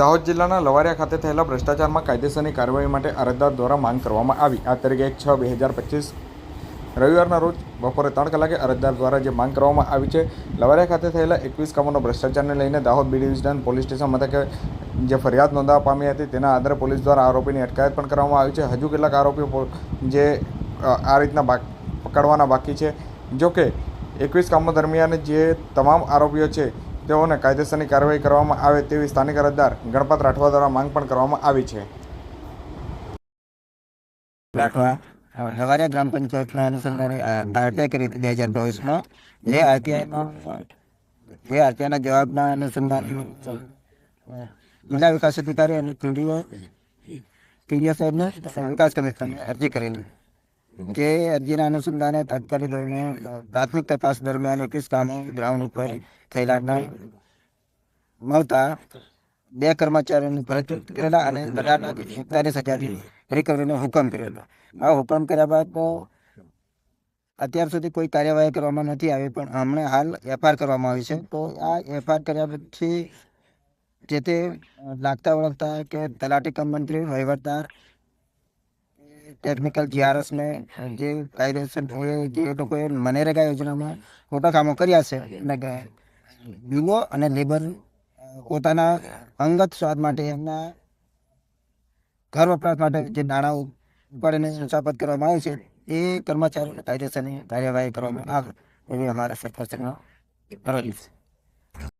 દાહોદ જિલ્લાના લવારિયા ખાતે થયેલા ભ્રષ્ટાચારમાં કાયદેસરની કાર્યવાહી માટે અરજદાર દ્વારા માંગ કરવામાં આવી. આ તરીકે એક છ, બે હજાર પચીસ રવિવારના રોજ બપોરે ત્રણ કલાકે અરજદાર દ્વારા જે માંગ કરવામાં આવી છે, લવારિયા ખાતે થયેલા એકવીસ કામોનો ભ્રષ્ટાચારને લઈને Dahod B division police station મથકે જે ફરિયાદ નોંધાવવા પામી હતી તેના આધારે પોલીસ દ્વારા આરોપીની અટકાયત પણ કરવામાં આવી છે. હજુ કેટલાક આરોપીઓ જે આ રીતના પકડવાના બાકી છે. જોકે એકવીસ કામો દરમિયાન જે તમામ આરોપીઓ છે તેઓને કાયદેસરની કાર્યવાહી કરવામાં આવે તેવી સ્થાનિક અરજદાર ગણપત રાઠવા દ્વારા માંગ પણ કરવામાં આવી છે. સવારે ગ્રામ પંચાયતના અનુસંધાને આરટીઆઈ કરી બે હજાર ચોવીસમાં જે આરટીઆઈમાં જે આરટીઆઈના જવાબના અનુસંધાન, જિલ્લા વિકાસ અધિકારી અને પીડીઓ પીડીઓ સાહેબને વિકાસ કમિશનને અરજી કરેલી જે અરજીના અનુસંધાને તાત્કાલિક ધોરણે પ્રાથમિક તપાસ દરમિયાન એકવીસ કામો ગ્રાઉન્ડ ઉપર થયેલા મળતા બે કર્મચારીઓની ફરજ કરેલા અને એકતાલીસ હજારની રિકવરીનો હુકમ કરેલો આ હુકમ કર્યા બાદ તો અત્યાર સુધી કોઈ કાર્યવાહી કરવામાં નથી આવી, પણ હમણાં હાલ એફઆર કરવામાં આવી છે. તો આ એફઆર કર્યા પછી જે તે લાગતા ઓળખતા કે તલાટી કમ મંત્રી વહીવટદાર ટેકનિકલ જીઆરએસને જે કાયદેસર જે લોકોએ મનેરેગા યોજનામાં ખોટા કામો કર્યા છે, અને યુવો અને લેબર પોતાના અંગત સ્વાદ માટે એમના ઘર વપરાશ માટે જે નાણાં ઉપાડીને ઉચાપત કરવામાં આવે છે, એ કર્મચારીઓને કાયદેસરની કાર્યવાહી કરવામાં આવે. એવી અમારા સરકાર ફરજ છે.